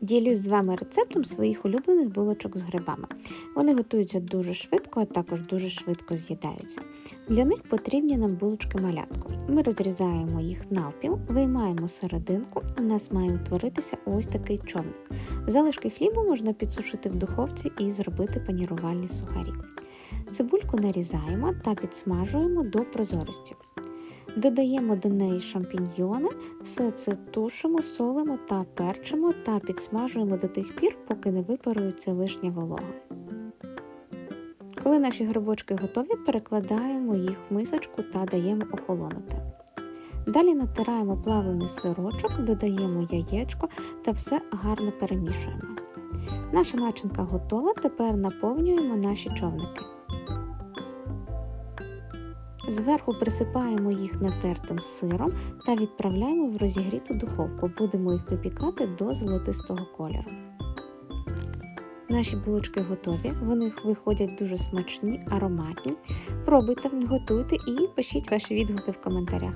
Ділюсь з вами рецептом своїх улюблених булочок з грибами. Вони готуються дуже швидко, а також дуже швидко з'їдаються. Для них потрібні нам булочки малятку. Ми розрізаємо їх навпіл, виймаємо серединку. У нас має утворитися ось такий човник. Залишки хлібу можна підсушити в духовці і зробити панірувальні сухарі. Цибульку нарізаємо та підсмажуємо до прозорості. Додаємо до неї шампіньйони, все це тушимо, солимо та перчимо та підсмажуємо до тих пір, поки не випарується лишня волога. Коли наші грибочки готові, перекладаємо їх в мисочку та даємо охолонути. Далі натираємо плавлений сирочок, додаємо яєчко та все гарно перемішуємо. Наша начинка готова, тепер наповнюємо наші човники. Зверху присипаємо їх натертим сиром та відправляємо в розігріту духовку. Будемо їх випікати до золотистого кольору. Наші булочки готові, вони виходять дуже смачні, ароматні. Пробуйте, готуйте і пишіть ваші відгуки в коментарях.